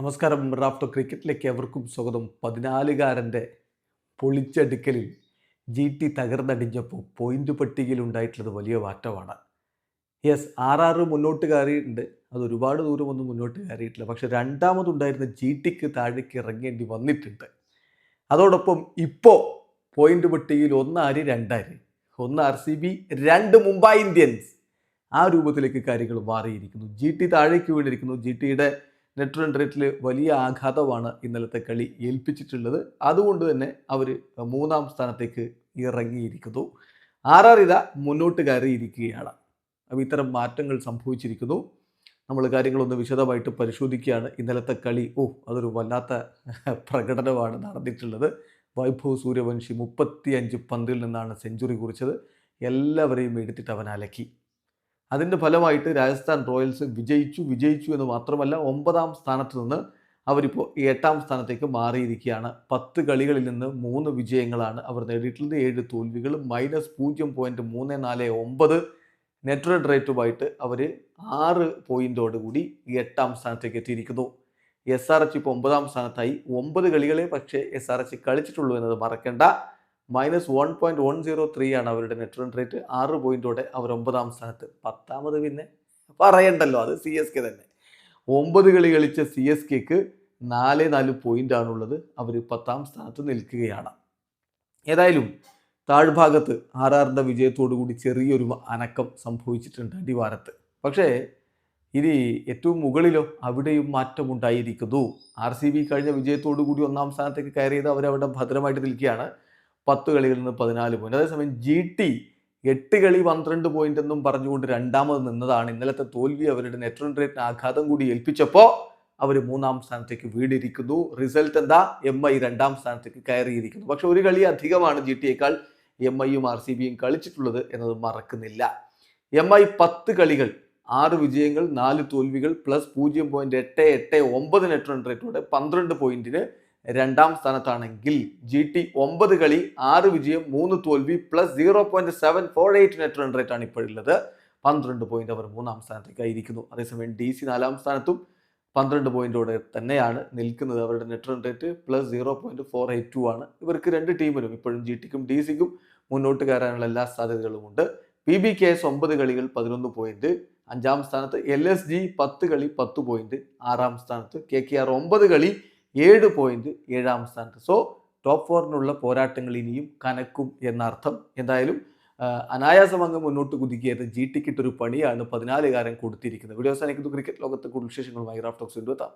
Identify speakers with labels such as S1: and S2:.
S1: നമസ്കാരം. റാഫ്റ്റോ ക്രിക്കറ്റിലേക്ക് എവർക്കും സ്വാഗതം. പതിനാലുകാരന്റെ പൊളിച്ചടുക്കലിൽ ജി ടി തകർന്നടിഞ്ഞപ്പോൾ പോയിന്റ് പട്ടികയിൽ ഉണ്ടായിട്ടുള്ളത് വലിയ മാറ്റമാണ്. യെസ് ആർ മുന്നോട്ട് കയറിയിട്ടുണ്ട്. അത് ഒരുപാട് ദൂരമൊന്നും മുന്നോട്ട് കയറിയിട്ടില്ല. പക്ഷെ രണ്ടാമതുണ്ടായിരുന്ന ജി ടിക്ക് താഴേക്ക് ഇറങ്ങേണ്ടി വന്നിട്ടുണ്ട്. അതോടൊപ്പം ഇപ്പോൾ പോയിന്റ് പട്ടികയിൽ ഒന്നാര് രണ്ടാര്. ഒന്ന് ആർ സി ബി രണ്ട് മുംബൈ ഇന്ത്യൻസ്. ആ രൂപത്തിലേക്ക് കാര്യങ്ങൾ മാറിയിരിക്കുന്നു. ജി ടി താഴേക്ക് വീണിരിക്കുന്നു. ജി ടിയുടെ നെറ്റ് റൺ റേറ്റിൽ വലിയ ആഘാതമാണ് ഇന്നലത്തെ കളി ഏൽപ്പിച്ചിട്ടുള്ളത്. അതുകൊണ്ട് തന്നെ അവർ മൂന്നാം സ്ഥാനത്തേക്ക് ഇറങ്ങിയിരിക്കുന്നു. ആർ ആർ ഇത മുന്നോട്ട് കയറിയിരിക്കുകയാണ്. അപ്പോൾ ഇത്തരം മാറ്റങ്ങൾ സംഭവിച്ചിരിക്കുന്നു. നമ്മൾ കാര്യങ്ങളൊന്ന് വിശദമായിട്ട് പരിശോധിക്കുകയാണ്. ഇന്നലത്തെ കളി ഓ അതൊരു വല്ലാത്ത പ്രകടനമാണ് നടന്നിട്ടുള്ളത്. വൈഭവ് സൂര്യവംശി മുപ്പത്തിയഞ്ച് പന്തിൽ നിന്നാണ് സെഞ്ചുറി കുറിച്ചത്. എല്ലാവരെയും എടുത്തിട്ട് അവൻ അലക്കി. അതിന്റെ ഫലമായിട്ട് രാജസ്ഥാൻ റോയൽസ് വിജയിച്ചു വിജയിച്ചു എന്ന് മാത്രമല്ല ഒമ്പതാം സ്ഥാനത്ത് നിന്ന് അവരിപ്പോൾ എട്ടാം സ്ഥാനത്തേക്ക് മാറിയിരിക്കുകയാണ്. പത്ത് കളികളിൽ നിന്ന് മൂന്ന് വിജയങ്ങളാണ് അവർ നേടിയിട്ടുള്ളത്. ഏഴ് തോൽവികൾ മൈനസ് പൂജ്യം പോയിന്റ് മൂന്ന് നാല് ഒമ്പത് നെറ്റ് റൺ റേറ്റുമായിട്ട് അവർ ആറ് പോയിന്റോടുകൂടി എട്ടാം സ്ഥാനത്തേക്ക് എത്തിയിരിക്കുന്നു. എസ് ആർ എച്ച് ഇപ്പോൾ ഒമ്പതാം സ്ഥാനത്തായി. ഒമ്പത് കളികളെ പക്ഷേ എസ് ആർ എച്ച് കളിച്ചിട്ടുള്ളൂ എന്നത് മറക്കേണ്ട. Minus one point one zero three ആണ് അവരുടെ നെറ്റ് റൺ റേറ്റ് ആറ് പോയിന്റോടെ അവർ ഒമ്പതാം സ്ഥാനത്ത്. പത്താമത് പിന്നെ പറയണ്ടല്ലോ അത് സി എസ് കെ തന്നെ. ഒമ്പത് കളി കളിച്ച സി എസ് കെക്ക് നാല് നാല് പോയിന്റ് ആണുള്ളത്. അവർ പത്താം സ്ഥാനത്ത് നിൽക്കുകയാണ്. ഏതായാലും താഴ്ഭാഗത്ത് ആർ ആറിന്റെ വിജയത്തോടു കൂടി ചെറിയൊരു അനക്കം സംഭവിച്ചിട്ടുണ്ട് അടിവാരത്ത്. പക്ഷേ ഇനി ഏറ്റവും മുകളിലോ അവിടെയും മാറ്റമുണ്ടായിരിക്കുന്നു ആർ സി ബി കഴിഞ്ഞ വിജയത്തോടു കൂടി ഒന്നാം സ്ഥാനത്തേക്ക് കയറിയത് അവരവിടെ ഭദ്രമായിട്ട് നിൽക്കുകയാണ്. പത്ത് കളിയിൽ നിന്ന് പതിനാല് പോയിന്റ് അതേസമയം ജി ടി എട്ട് കളി പന്ത്രണ്ട് പോയിന്റ് എന്നും പറഞ്ഞുകൊണ്ട് രണ്ടാമത് നിന്നതാണ്. ഇന്നലത്തെ തോൽവി അവരുടെ നെറ്റ് റൺ റേറ്റിന് ആഘാതം കൂടി ഏൽപ്പിച്ചപ്പോൾ അവർ മൂന്നാം സ്ഥാനത്തേക്ക് വീടിരിക്കുന്നു. റിസൾട്ട് എന്താ? എം ഐ രണ്ടാം സ്ഥാനത്തേക്ക് കയറിയിരിക്കുന്നു. പക്ഷെ ഒരു കളി അധികമാണ് ജി ടിയേക്കാൾ എം ഐയും ആർ സി ബിയും കളിച്ചിട്ടുള്ളത് എന്നത് മറക്കുന്നില്ല. എം ഐ പത്ത് കളികൾ ആറ് വിജയങ്ങൾ നാല് തോൽവികൾ പ്ലസ് പൂജ്യം പോയിന്റ് എട്ട് എട്ട് ഒമ്പത് നെറ്റ് റൺ റേറ്റോടെ പന്ത്രണ്ട് പോയിന്റിന് രണ്ടാം സ്ഥാനത്താണെങ്കിൽ ജി ടി ഒമ്പത് കളി ആറ് വിജയം മൂന്ന് തോൽവി plus zero point seven four eight net run rate ആണ് ഇപ്പോഴുള്ളത്. പന്ത്രണ്ട് പോയിന്റ് അവർ മൂന്നാം സ്ഥാനത്തേക്ക് ആയിരിക്കുന്നു. അതേസമയം ഡി സി നാലാം സ്ഥാനത്തും പന്ത്രണ്ട് പോയിന്റോടെ തന്നെയാണ് നിൽക്കുന്നത്. അവരുടെ net run rate plus zero point four eight two ആണ്. ഇവർക്ക് രണ്ട് ടീമിലും ഇപ്പോഴും ജി ടിക്കും ഡി സിക്കും മുന്നോട്ട് കയറാനുള്ള എല്ലാ സാധ്യതകളുമുണ്ട് പി ബി കെ എസ് ഒമ്പത് കളികൾ പതിനൊന്ന് പോയിന്റ് അഞ്ചാം സ്ഥാനത്ത് എൽ എസ് ജി പത്ത് കളി പത്ത് പോയിന്റ് ആറാം സ്ഥാനത്ത് കെ കെ ആർ ഒമ്പത് കളി ഏഴ് പോയിന്റ് ഏഴാം സ്ഥാനത്ത്. സോ ടോപ്പ് ഫോറിനുള്ള പോരാട്ടങ്ങൾ ഇനിയും കനക്കും എന്നർത്ഥം. എന്തായാലും അനായാസം അങ്ങ് മുന്നോട്ട് കുതിക്കിയത് ജി ടിക്കിട്ടൊരു പണിയാണ് പതിനാലുകാരൻ കൊടുത്തിരിക്കുന്നത്. വീഡിയോ അവസാനിക്കുന്നു. ക്രിക്കറ്റ് ലോകത്ത് കൂടുതൽ വിശേഷങ്ങളുമായി റാഫ്റ്റോക്സ് എത്താം.